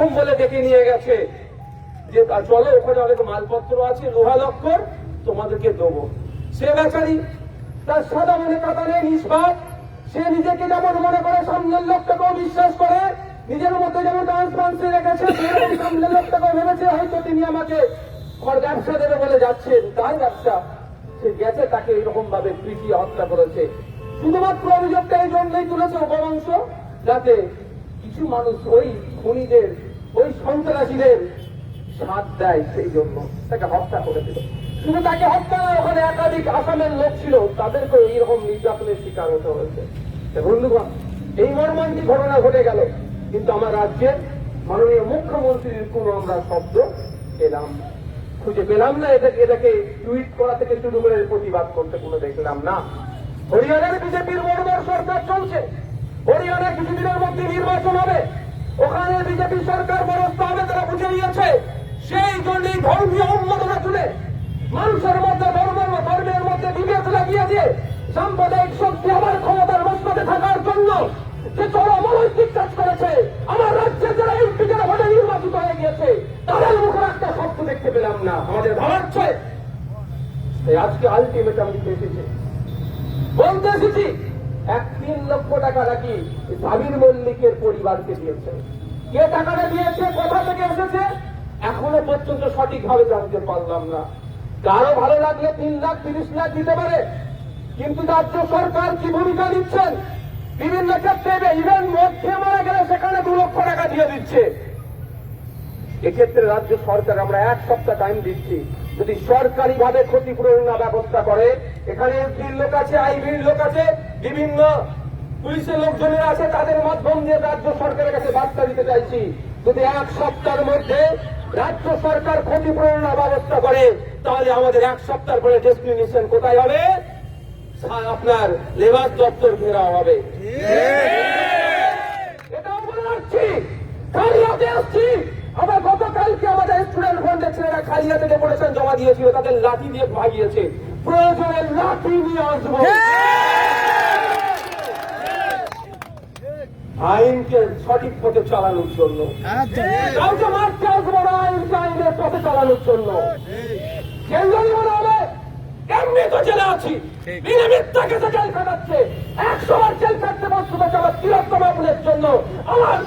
এরকম বলে ডেকে নিয়ে গেছে যে চলো, ওখানে অনেক মালপত্র আছে, লোহা লক্কর, তোমাদেরকে দেবো। সে বেচারি তার সাদা মনে কথা নেই নিষ্পাপ, সে নিজেকে যেমন মনে করে সামনের লোকটাকেও বিশ্বাস করে, নিজের মধ্যে যেমন ট্রান্সপারেন্সি রেখেছে, সেরকম সামনের লোকটাকেও ভেবেছে, হয়তো তিনি আমাকে আমার ব্যবসা দেবে বলে যাচ্ছেন তার ব্যবসা। সে গেছে, তাকে এরকম ভাবে পিটিয়ে হত্যা করেছে। শুধুমাত্র অভিযোগটা এই জন্যই তুলেছে উপবংশ, যাতে কিছু মানুষ ওই খুনিদের ওই সন্ত্রাসীদের সাথ দেয় সেই জন্য তাকে হত্যা করে দিল। শুধু তাকে হত্যা নয়, ওখানে একাধিক আসামের লোক ছিল তাদেরকে এইরকম নির্যাতনের শিকার হতে হয়েছে। বন্ধুগণ এই মর্মান্তিক ঘটনা ঘটে গেল কিন্তু আমার রাজ্যের মাননীয় মুখ্যমন্ত্রীর কোন আমরা শব্দ এলাম খুঁজে পেলাম না এটাকে এটাকে টুইট করা থেকে শুরু করে প্রতিবাদ করতে কোনো দেখলাম না। হরিয়ানার বিজেপির বড় সরকার চলছে। হরিয়ানা কিছুদিনের মধ্যে নির্বাচন হবে। ওখানে বিজেপি সরকার বরস্ত হবে তারা বুঝে নিয়েছে, সেই জন্যই ধর্মীয় উন্মাদনা তুলে মানুষের মধ্যে ধর্ম ধর্মের মধ্যে বিভেদ লাগিয়ে দিয়ে সাম্প্রদায়িক শক্তি আবার ক্ষমতার মস্তকে থাকার জন্য যে চরম অনৈতিক কাজ করেছে, আমার রাজ্যের যারা এমপি যারা ভোটে নির্বাচিত হয়ে গিয়েছে, তাদের মুখে একটা শব্দ দেখতে পেলাম না। আমাদের ভাবাচ্ছে আজকে আলটিমেটাম দিতে এসেছে। বলতে এসেছি এক তিন লক্ষ টাকা নাকি সাবির মল্লিকের পরিবারকে দিয়েছে। কে টাকাটা দিয়েছে? কোথা থেকে এসেছে? এখনও পর্যন্ত সঠিকভাবে জানতে পারলাম না। কারও ভালো লাগলে তিন লাখ, তিরিশ লাখ দিতে পারে। কিন্তু রাজ্য সরকার কি ভূমিকা নিচ্ছেন? বিভিন্ন ক্ষেত্রে ইভেন মধ্যে মারা গেলে সেখানে দু লক্ষ টাকা দিয়ে দিচ্ছে। এক্ষেত্রে রাজ্য সরকার আমরা এক সপ্তাহ টাইম দিচ্ছি। যদি সরকারি ভাবে ক্ষতিপূরণ না ব্যবস্থা করে এখানে এসডির লোক আছে আইবির লোক আছে বিভিন্ন পুলিশের লোকজনের আছে তাদের মাধ্যম দিয়ে রাজ্য সরকারের কাছে বার্তা দিতে চাইছি। যদি এক সপ্তাহের মধ্যে রাজ্য সরকার ক্ষতিপূরণ না ব্যবস্থা করে তাহলে আমাদের এক সপ্তাহ পরে ডেস্টিনেশন কোথায় হবে? আপনার লেবার দপ্তর ঘেরাও হবে। এটাও বলে রাখছি। আসছি। আবার গতকালকে আমাদের স্টুডেন্ট ফান্ডের ছেলেরা কালিয়াতে ডেপুটেশন জমা দিয়েছিল তাদের লাঠি দিয়ে ভাগিয়েছে। প্রয়োজনে লাঠি নিয়ে আসব। আইনকে সঠিক পথে চালানোর জন্য। কাউকে মারতে আসব না আইনকে আইনের পথে চালানোর জন্য। মনে এমনি তো জেলে আছি। বিনা মিথ্যা কেসে জেল কাটাচ্ছে একশো বার জেল কাটতে পারছ তো আমার তিরোত্তম জন্য। আমার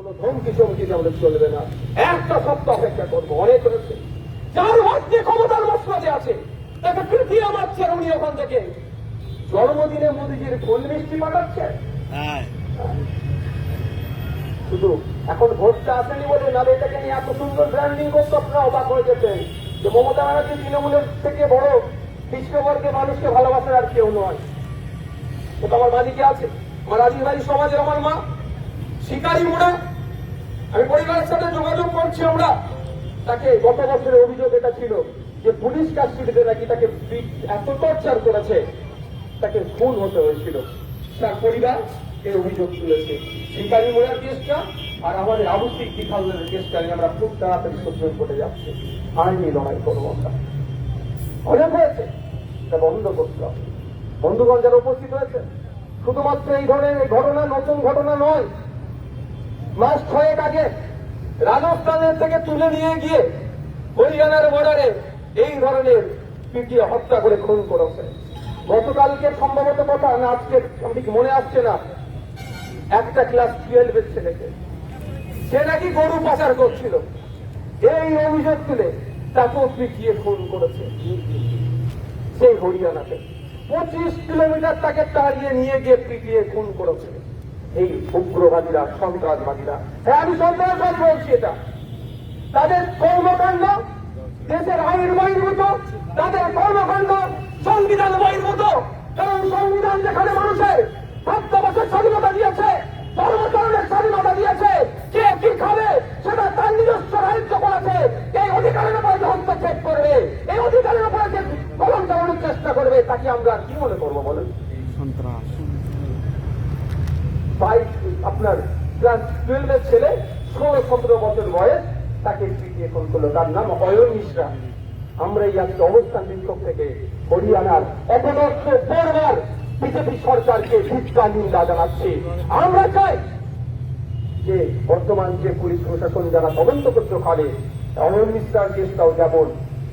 কোন ধমকি চমকি আমাদের চলবে না। একটা সপ্তাহ অপেক্ষা করব অনেক হয়েছে। যার মধ্যে ক্ষমতার মসলাতে আছে তাকে পৃথিবী মারছে উনি ওখান থেকে জন্মদিনে মোদীজির ফুল মিষ্টি পাঠাচ্ছেন শুধু এখন ভোটটা আসেনি বলে না এটাকে নিয়ে এত সুন্দর ব্র্যান্ডিং করতে আপনারা অবাক হয়ে যেতেন যে মমতা ব্যানার্জি তৃণমূলের থেকে বড় কৃষ্ণবর্গের মানুষকে ভালোবাসার আর কেউ নয়। ওটা আমার বাড়িতে আছে। আমার আদিবাসী সমাজের আমার মা শিকারি মোড়া আমি পরিবারের সাথে যোগাযোগ করছি আমরা। তাকে গত বছরের অভিযোগ এটা ছিল যে পুলিশ কাস্টডিতে নাকি তাকে এত টর্চার করেছে, তাকে খুন হতে হয়েছিল। তার পরিবার এই অভিযোগ তুলেছে। শিকারি মোড়ার কেসটা আর আমাদের আবু সিদ্দিক হালদারের কেসটা নিয়ে আমরা খুব তাড়াতাড়ি সুপ্রিম কোর্টে যাচ্ছি। আইনি লড়াই করব আমরা। অনেক হয়েছে। এটা বন্ধ করতে হবে। বন্ধুগণ যারা উপস্থিত হয়েছে শুধুমাত্র এই ধরনের ঘটনা, নতুন ঘটনা নয় মাস ছয়েক আগে রাজস্থানের থেকে তুলে নিয়ে গিয়ে হরিয়ানার বর্ডারে এই ধরনের পিটিয়ে হত্যা করে খুন করেছে। গতকালকে সম্ভবত কথা না, আজকে ঠিক মনে আসছে না। একটা ক্লাস টুয়েলভের ছেলেকে। সে নাকি গরু পাচার করছিল। এই অভিযোগ তুলে তাকেও পিটিয়ে খুন করেছে। সেই হরিয়ানাতে। পঁচিশ কিলোমিটার তাকে তাড়িয়ে নিয়ে গিয়ে পিটিয়ে খুন করেছে। এই উগ্রবাদীরা, সন্ত্রাসবাদীরা। হ্যাঁ আমি সন্ত্রাসবাদ বলছি এটা। তাদের কর্মকাণ্ড দেশের আইন বহির্ভূত, তাদের কর্মকাণ্ড সংবিধান বহির্ভূত। কারণ সংবিধান যেখানে মানুষের বছর স্বাধীনতা দিয়েছে ধর্মচরণের স্বাধীনতা দিয়েছে, কে কি খাবে, সেটা তার নিজস্ব রাজ্য করেছে এই অধিকারের উপরে যে হস্তক্ষেপ করবে, এই অধিকারের উপরে যে কলম চালানোর চেষ্টা করবে, তাকে আমরা কি মনে করব বলেন? বাইশ আপনার ক্লাস টুয়েলভের ছেলে, ষোলো, সতেরো বছর বয়স, তাকে পিটিয়ে খুন করল। তার নাম অয়ন মিশ্রা। আমরা এই আজকে অবস্থান বিক্ষোভ থেকে হরিয়ানার অপদর্থ পরবার বিজেপি সরকারকে ভিক্ষা নিন্দা জানাচ্ছি আমরা চাই যে বর্তমান যে পুলিশ প্রশাসন যারা তদন্ত করতে পারে অমর মিশ্রার কেসটাও যেমন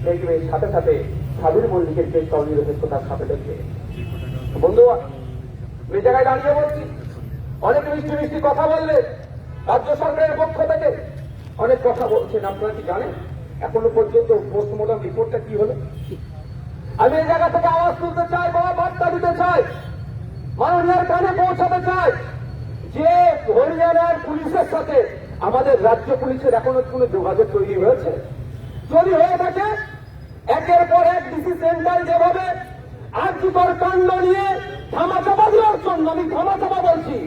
দেখবে, সাথে সাথে সাবির মল্লিকের কেসটাও নিরপেক্ষতার সাথে দেখবে বন্ধু এই জায়গায় দাঁড়িয়ে বলছি অনেক মিষ্টি মিষ্টি কথা বললে রাজ্য সরকারের পক্ষ থেকে অনেক কথা বলছেন। আপনারা কি জানেন? এখনও পর্যন্ত পোস্টমর্টম রিপোর্টটা কি হলো? আমি এই জায়গা থেকে আওয়াজ তুলতে চাই বা বার্তা দিতে চাই, মাননীয়ার কানে পৌঁছাতে চাই যে হরিয়ানার পুলিশের সাথে আমাদের রাজ্য পুলিশের এখনও কোনো যোগাযোগ তৈরি হয়েছে। যদি হয়ে থাকে, একের পর এক ডিসি সেন্টার যেভাবে আর্যিকর কাণ্ড নিয়ে ধামাচাপা দেওয়ার জন্য আমি ধামাচাপা বলছি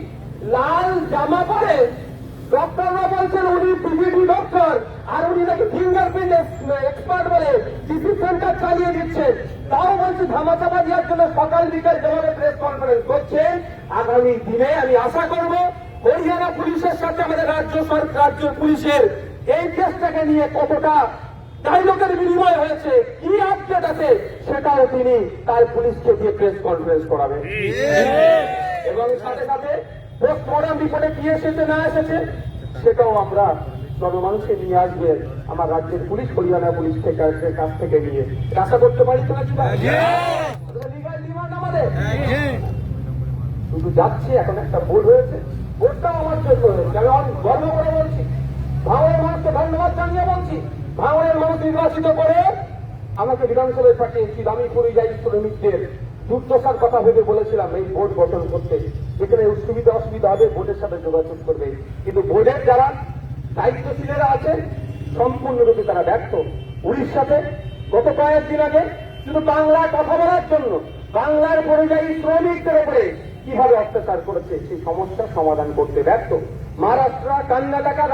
লাল জামা পরে ডক্টররা বলছেন উনি পিপিডি ডক্টর আর উনি নাকি ফিঙ্গারপ্রিন্ট এক্সপার্ট বলে ডিসি সেন্টার চালিয়ে দিচ্ছেন। তাও বলছি ধামাচাপা দেওয়ার জন্য সকাল বিকাল যেভাবে প্রেস কনফারেন্স করছেন আগামী দিনে আমি আশা করব হরিয়ানা পুলিশের সাথে আমাদের রাজ্য সরকার রাজ্য পুলিশের এই কেসটাকে নিয়ে কতটা ডায়লগের বিনিময় হয়েছে কি আপডেট আছে সেটাও তিনি তার পুলিশকে দিয়ে প্রেস কনফারেন্স করাবেন। এবং সাথে সাথে পোস্টমর্টম রিপোর্টে কি এসেছে না এসেছে সেটাও আমরা জনমানুষকে নিয়ে আসবেন আমার রাজ্যের পুলিশ হরিয়ানা পুলিশ থেকে কাছ থেকে নিয়ে। আশা করতে পারি তো নাকি? লিগাল ডিমান্ড আমাদের। শুধু যাচ্ছে এখন একটা ভুল হয়েছে। ভোটটাও আমার জন্য হয়েছে। আমি অনেক গর্ব করে বলছি ভাঙনের মানুষকে ধন্যবাদ জানিয়ে বলছি ভাঙনের মানুষ নির্বাচিত করে আমাকে বিধানসভায় পাঠিয়েছি আমি পরিযায়ী শ্রমিকদের। দুর্দশার কথা ভেবে বলেছিলাম এই বোর্ড গঠন করতে। যেখানে সুবিধা অসুবিধা হবে বোর্ডের সাথে যোগাযোগ করবে। কিন্তু বোর্ডের যারা দায়িত্বশীলেরা আছেন, সম্পূর্ণরূপে তারা ব্যর্থ। উড়িষ্যাতে গত কয়েকদিন আগে শুধু বাংলায় কথা বলার জন্য, বাংলার পরিযায়ী শ্রমিকদের উপরে কীভাবে অত্যাচার করেছে, সেই সমস্যার সমাধান করতে ব্যর্থ। মহারাষ্ট্র, কর্ণাটকা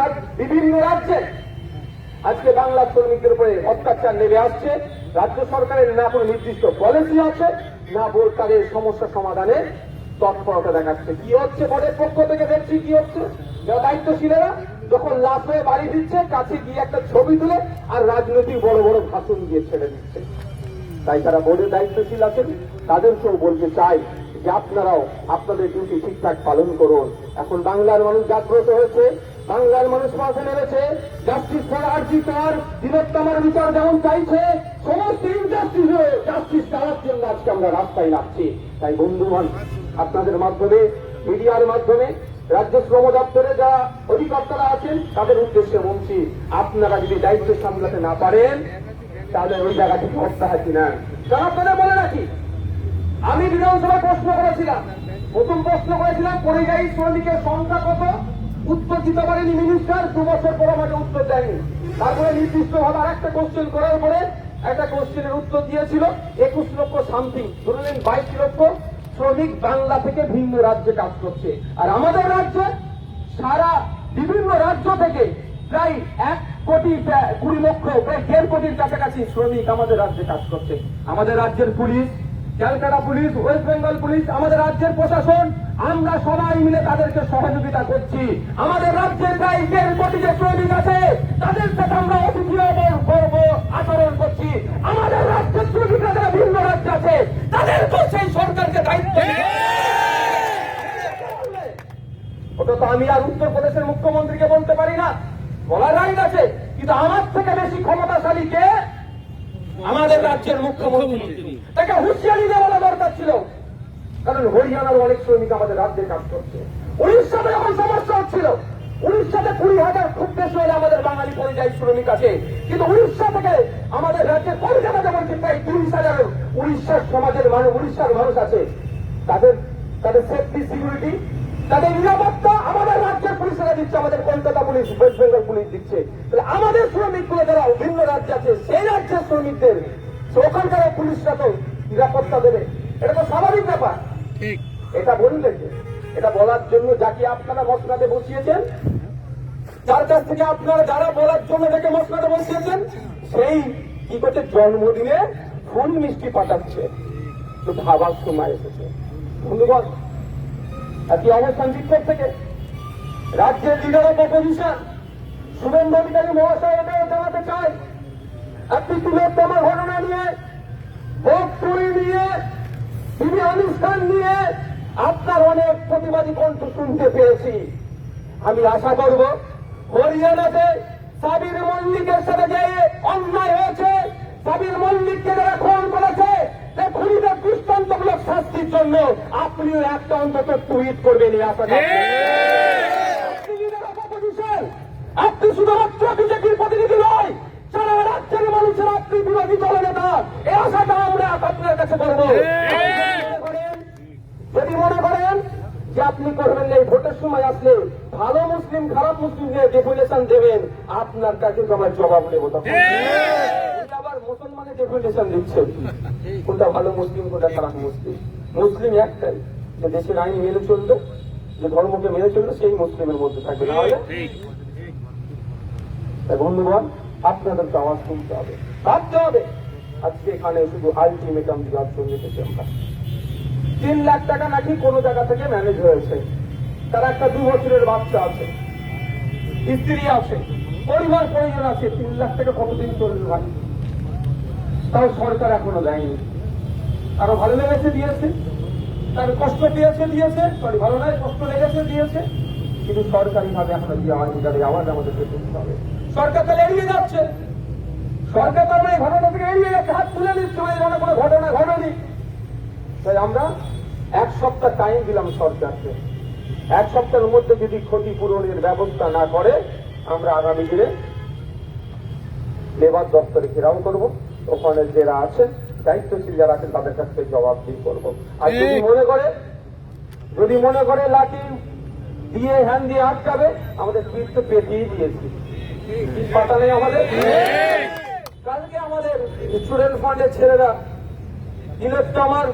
বিভিন্ন রাজ্যে আজকে বাংলা শ্রমিকদের উপরে অত্যাচার নেমে আসছে। রাজ্য সরকারের না কোনো নির্দিষ্ট পলিসি আছে। না বোর্ড তাদের সমস্যা সমাধানে তৎপরতা দেখাচ্ছে। কি হচ্ছে? বোর্ডের পক্ষ থেকে দেখছি কি হচ্ছে? যারা দায়িত্বশীলেরা যখন লাশ হয়ে বাড়ি দিচ্ছে কাছে গিয়ে একটা ছবি তুলে আর রাজনৈতিক বড় বড় ভাষণ দিয়ে ছেড়ে দিচ্ছে। তাই তারা বোর্ডের দায়িত্বশীল আছেন, তাদেরকেও বলতে চাই যে আপনারাও আপনাদের ডিউটি ঠিকঠাক পালন করুন। এখন বাংলার মানুষ জাগ্রত হয়েছে বাংলার মানুষ মাঠে নেমেছে। জাস্টিস ফর আর্জি কর দিনোত্তমার বিচার যেমন চাইছে, সমস্ত ইনজাস্টিস জাস্টিস দেওয়ার জন্য আজকে আমরা রাস্তায় নামছি। তাই বন্ধুগণ আপনাদের মাধ্যমে, মিডিয়ার মাধ্যমে, রাজ্য শ্রম দপ্তরে যারা অধিকর্তারা আছেন, তাদের উদ্দেশ্যে বলছি, আপনারা যদি দায়িত্ব সামলাতে না পারেন, তাহলে ওই জায়গা থেকে অব্যাহতি নেন কারণ আপনাদের বলে রাখি, আমি বিধানসভায় প্রশ্ন করেছিলাম। প্রথম প্রশ্ন করেছিলাম, পরিযায়ী শ্রমিকের সংখ্যা কত? উত্তর দিতে পারেনি মিনিস্টার দু বছর পর আমাকে উত্তর দেয়নি। তারপরে নির্দিষ্ট ভাবে আর একটা কোশ্চেন করার পরে একটা কোশ্চেনের উত্তর দিয়েছিল, একুশ লক্ষ সামথিং ধরলেন বাইশ লক্ষ শ্রমিক বাংলা থেকে ভিন্ন রাজ্যে কাজ করছে। আর আমাদের রাজ্যে সারা বিভিন্ন রাজ্য থেকে প্রায় এক কোটি কুড়ি লক্ষ, প্রায় দেড় কোটির কাছাকাছি শ্রমিক আমাদের রাজ্যে কাজ করছে। আমাদের রাজ্যের police Calcutta police, West Bengal police, আমাদের রাজ্যের প্রশাসন, আমরা সবাই মিলে তাদেরকে সহযোগিতা করছি। আমাদের রাজ্যে প্রায় দেড় কোটি যে শ্রমিক আছে, তাদের সাথে আমরা অতিথি গর্ব আচরণ করছি। আমাদের রাজ্যের শ্রমিকরা যারা ভিন্ন রাজ্যে আছে, তাদেরকেও সেই সরকারকে দায়িত্ব ওটা আমি আর উত্তরপ্রদেশের মুখ্যমন্ত্রীকে বলতে পারি না। বলার রাইট আছে, কিন্তু আমার থেকে বেশি ক্ষমতাশালী কে? আমাদের রাজ্যের মুখ্যমন্ত্রী। তাকে হুঁশিয়ারি দেওয়া দরকার ছিল। কারণ হরিয়ানার অনেক শ্রমিক আমাদের রাজ্যে কাজ করছে। উড়িষ্যাতে যখন সমস্যা হচ্ছিল। উড়িষ্যাতে কুড়ি হাজার খুব বেশি হলে আমাদের বাঙালি পরিযায়ী শ্রমিক আছে। কিন্তু উড়িষ্যা থেকে আমাদের রাজ্যে কলকাতা যেমন প্রায় তিরিশ হাজার উড়িষ্যার সমাজের মানুষ উড়িষ্যার মানুষ আছে। তাদের তাদের সেফটি সিকিউরিটি তাদের নিরাপত্তা আমাদের রাজ্যের পুলিশেরা দিচ্ছে আমাদের Kolkata police West Bengal police দিচ্ছে। তাহলে আমাদের শ্রমিক শ্রমিকগুলো যারা ভিন্ন রাজ্যে আছে সেই রাজ্যের শ্রমিকদের ওখানকার পুলিশরা তো নিরাপত্তা দেবে। এটা তো স্বাভাবিক ব্যাপার। এটা বললেন এটা বলার জন্য যাকে আপনারা মশলাতে বসিয়েছেন? যার কাছ থেকে আপনারা যারা বলার জন্য যাকে মশলাতে বসিয়েছেন সেই কি করছে? জন্মদিনে ফুল মিষ্টি পাঠাচ্ছে। তো ভাবার সময় এসেছে। বন্ধুগণ একই অবস্থান বিক্ষোভ থেকে? রাজ্যের leader of opposition Suvendu Adhikari মহাশয় এটাও জানাতে চায় একটি তিলোত্তমা ঘটনা নিয়ে ভোগ চুরি নিয়ে, বিধি অনুষ্ঠান নিয়ে আপনার অনেক প্রতিবাদী কণ্ঠ শুনতে পেয়েছি। আমি আশা করব হরিয়ানাতে সাবির মল্লিকের সাথে যে অন্যায় হয়েছে, সাবির মল্লিককে যারা খুন করেছে খুনিদের দৃষ্টান্তমূলক শাস্তির জন্য আপনিও একটা অন্তত টুইট করবেন এই আশা আপনি শুধুমাত্র বিজেপির প্রতিনিধি নয় সারা রাজ্যের মানুষের আপনি বিরোধী দলনেতা এই আশাটা আমরা আপনার কাছে করব। যদি মনে করেন যে আপনি করবেন এই ভোটের সময় আসলে ভালো মুসলিম খারাপ মুসলিমকে ডেপুটেশন দেবেন আপনার কাছে আমরা জবাব নেব তখন। মুসলমানের ডেপুটেশন দিচ্ছে কোনটা ভালো মুসলিম কোনটা খারাপ মুসলিম? মুসলিম একটাই যে দেশের আইন মেনে চলবে যে ধর্মকে মেনে চলবে সেই মুসলিমের মধ্যে থাকবে। না হলে বন্ধুগণ আপনাদেরকে আওয়াজ শুনতে হবে। ভাবতে হবে আজকে এখানে শুধু আলটিমেটাম দেওয়ার জন্য এসেছি আমরা। তিন লাখ টাকা নাকি কোনো জায়গা থেকে ম্যানেজ হয়েছে। তার একটা দু বছরের বাচ্চা আছে। স্ত্রী আছে পরিবার প্রয়োজন আছে। তিন লাখ টাকা কতদিন চলবে ভাই? তাও সরকার এখনও দেয়নি। আরও ভালো লেগেছে দিয়েছে। তার কষ্ট দিয়েছে দিয়েছে সরি ভালো নয়, কষ্ট লেগেছে দিয়েছে। কিন্তু সরকারি ভাবে এখনও আমার অধিকারে আওয়াজ আমাদেরকে তুলতে হবে। সরকার তাহলে এড়িয়ে যাচ্ছে। সরকার তাহলে এই ঘটনা থেকে এড়িয়ে যাচ্ছে হাত তুলে নিচ্ছে এই ধরনের কোনো ঘটনা ঘটেনি। তাই আমরা এক সপ্তাহ টাইম দিলাম সরকারকে। এক সপ্তাহের মধ্যে যদি ক্ষতিপূরণের ব্যবস্থা না করে, আমরা আগামী দিনে লেবার দপ্তরে ঘেরাও করব। ওখানে যারা আছেন দায়িত্বশীল যারা আছেন তাদের কাছ থেকে জবাব দিয়ে করব। আর যদি মনে করে যদি মনে করে লাঠি দিয়ে হ্যান্ড দিয়ে আটকাবে আমাদের পিঠ তো পেটিয়ে দিয়েছি। পাতা নেই আমাদের কালকে আমাদের স্টুডেন্ট ফান্ডের ছেলেরা ইলেকট্র আমার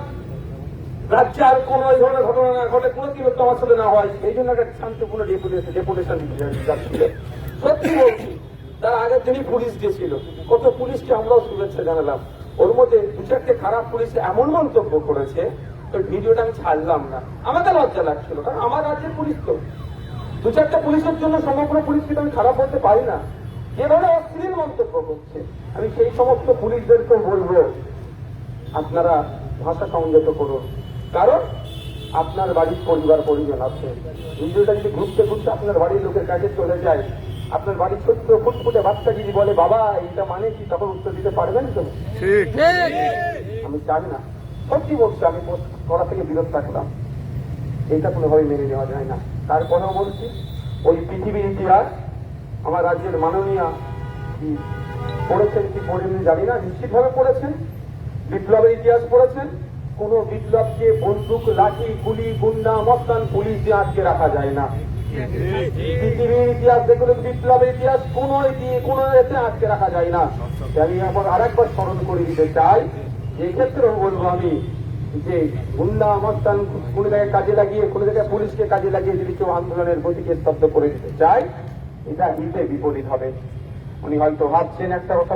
রাজ্যে আর কোনো এই ধরনের ঘটনা না ঘটে কোনো কি আমার সাথে না হয়। এই জন্য একটা শান্তিপূর্ণ ডেপুটেশন ডেপুটেশন সত্যি বলছি। তার আগের দিনই পুলিশ গেছিল। কত পুলিশকে আমরাও শুভেচ্ছা জানালাম। ওর মধ্যে দু চারটে খারাপ পুলিশ এমন মন্তব্য করেছে তো ভিডিওটা আমি ছাড়লাম না। আমাকে লজ্জা লাগছিল, কারণ আমার রাজ্যের পুলিশ তো। দু চারটা পুলিশের জন্য সমগ্র পুলিশকে আমি খারাপ বলতে পারি না। যেভাবে অশ্লীল মন্তব্য করছে, আমি সেই সমস্ত পুলিশদেরকে বলব, আপনারা ভাষা সংযত করুন। কারণ আপনার বাড়ির পরিবার, পরিজন আছে। ভিডিওটা যদি ঘুরতে ঘুরতে আপনার বাড়ির লোকের কাছে চলে যায় আপনার বাড়ির ছোট্ট ফুটফুটে বাচ্চা যদি বলে বাবা এটা মানে কি? তখন উত্তর দিতে পারবেন তো? আমি চাই না। সত্যি বলছি আমি করা থেকে বিরত থাকলাম। এইটা কোনোভাবে মেনে নেওয়া যায় না। তারপরেও বলছি ওই পৃথিবীর ইতিহাস আমার রাজ্যের মাননীয় কি পড়েছেন কি পড়েননি জানি না নিশ্চিতভাবে পড়েছেন। বিপ্লবের ইতিহাস পড়েছেন। কোন বিপ্লবকে বন্দুক লাঠি গুলি গুন্ডা মস্তান পুলিশ দিয়ে আটকে রাখা যায় না। পৃথিবীর ইতিহাস দেখুন, বিপ্লবের ইতিহাস কোন আটকে রাখা যায় না। আমি আরেকবার স্মরণ করে দিতে চাই বলব আমি যে গুন্ডা জায়গায় কাজে লাগিয়ে, কোন জায়গায় পুলিশকে কাজে লাগিয়ে যদি কেউ আন্দোলনের গতিকে স্তব্ধ করে দিতে চায়, এটা হিতে বিপরীত হবে। উনি হয়তো ভাবছেন একটা কথা